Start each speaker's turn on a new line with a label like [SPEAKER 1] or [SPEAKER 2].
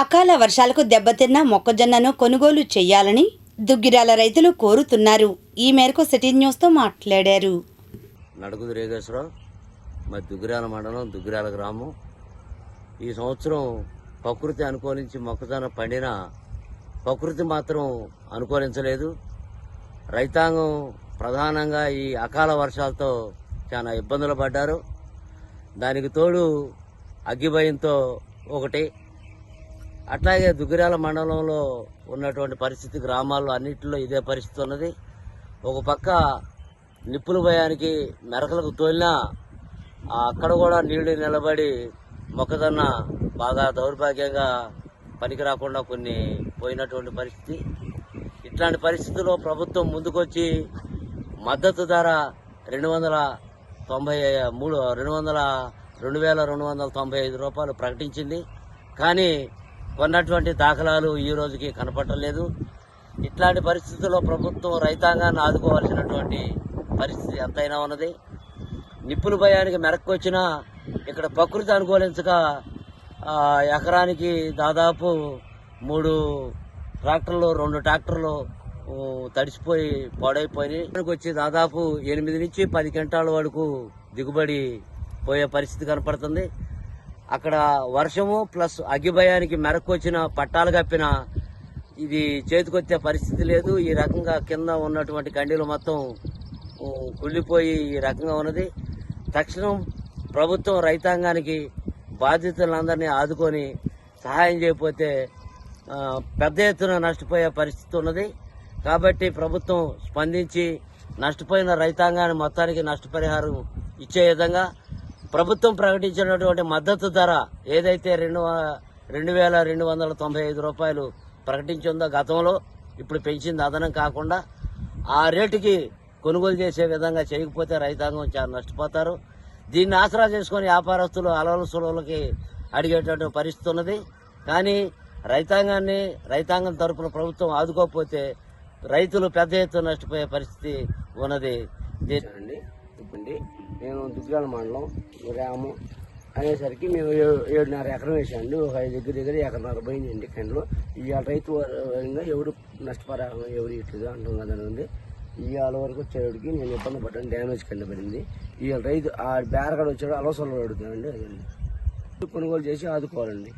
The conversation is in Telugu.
[SPEAKER 1] అకాల వర్షాలకు దెబ్బతిన్న మొక్కజొన్నను కొనుగోలు చేయాలని దుగ్గిరాల రైతులు కోరుతున్నారు. ఈ మేరకు సిటీ న్యూస్తో మాట్లాడారు.
[SPEAKER 2] నడుగుదు రేగేశ్వరరావు మా దుగ్గిరాల మండలం దుగ్గిరాల గ్రామం. ఈ సంవత్సరం ప్రకృతి అనుకూలించి మొక్కజొన్న పండిన ప్రకృతి మాత్రం అనుకూలించలేదు. రైతాంగం ప్రధానంగా ఈ అకాల వర్షాలతో చాలా ఇబ్బందులు పడ్డారు. దానికి తోడు అగ్గిభయంతో ఒకటి అట్లాగే దుగ్గిరాల మండలంలో ఉన్నటువంటి పరిస్థితి గ్రామాల్లో అన్నింటిలో ఇదే పరిస్థితి ఉన్నది. ఒక పక్క నిప్పుల భయానికి మెరకలకు తోలినా అక్కడ కూడా నీళ్ళు నిలబడి మొక్కజొన్న బాగా దౌర్భాగ్యంగా పనికి రాకుండా కొన్ని పోయినటువంటి పరిస్థితి. ఇట్లాంటి పరిస్థితుల్లో ప్రభుత్వం ముందుకొచ్చి మద్దతు ధర రెండు వందల తొంభై మూడు రెండు వందల రెండు వేల రెండు వందల తొంభై ఐదు రూపాయలు ప్రకటించింది. కానీ కొన్నటువంటి దాఖలాలు ఈ రోజుకి కనపడలేదు ఇట్లాంటి పరిస్థితుల్లో ప్రభుత్వం రైతాంగాన్ని ఆదుకోవాల్సినటువంటి పరిస్థితి ఎంతైనా ఉన్నది. నిప్పుల భయానికి మెరక్కు వచ్చినా ఇక్కడ ప్రకృతి అనుకూలించక ఎకరానికి దాదాపు మూడు ట్రాక్టర్లు రెండు ట్రాక్టర్లు తడిసిపోయి పాడైపోయినాయి. వచ్చి దాదాపు ఎనిమిది నుంచి పది క్వింటాల వరకు దిగుబడి పోయే పరిస్థితి కనపడుతుంది. అక్కడ వర్షము ప్లస్ అగ్గిభయానికి మెరకు వచ్చిన పట్టాలు కప్పిన ఇది చేతికొచ్చే పరిస్థితి లేదు. ఈ రకంగా కింద ఉన్నటువంటి కండీలు మొత్తం కుళ్ళిపోయి ఈ రకంగా ఉన్నది. తక్షణం ప్రభుత్వం రైతాంగానికి బాధితులందరినీ ఆదుకొని సహాయం చేయకపోతే పెద్ద ఎత్తున నష్టపోయే పరిస్థితి ఉన్నది. కాబట్టి ప్రభుత్వం స్పందించి నష్టపోయిన రైతాంగాన్ని మొత్తానికి నష్టపరిహారం ఇచ్చే విధంగా ప్రభుత్వం ప్రకటించినటువంటి మద్దతు ధర ఏదైతే రెండు రెండు వేల రెండు వందల తొంభై ఐదు రూపాయలు ప్రకటించిందో గతంలో ఇప్పుడు పెంచింది అదనం కాకుండా ఆ రేటుకి కొనుగోలు చేసే విధంగా చేయకపోతే రైతాంగం చాలా నష్టపోతారు. దీన్ని ఆసరా చేసుకొని వ్యాపారస్తులు అలవల సులవులకి అడిగేటువంటి పరిస్థితి ఉన్నది. కానీ రైతాంగాన్ని రైతాంగం తరపున ప్రభుత్వం ఆదుకోకపోతే రైతులు పెద్ద ఎత్తున నష్టపోయే పరిస్థితి ఉన్నది. అండి. నేను దుగ్గాల మండలం గ్రామం అనేసరికి మేము ఏ- ఏడున్నర ఎకరం వేసాండి ఒక ఐదు దగ్గర దగ్గర ఎకరన్నర పోయిందండి కండ్లు. ఇవాళ రైతు వరంగా ఎవరు నష్టపరాహం ఎవరు ఇట్లేదు అంటాం కదండి ఇవాళ వరకు వచ్చేవాడికి నేను ఇబ్బంది పడ్డాను డ్యామేజ్ కింద పడింది. ఇవాళ రైతు ఆ బేరగాడు వచ్చాడు అలసలు అడుగుతానండి అదండి కొనుగోలు చేసి ఆదుకోవాలండి.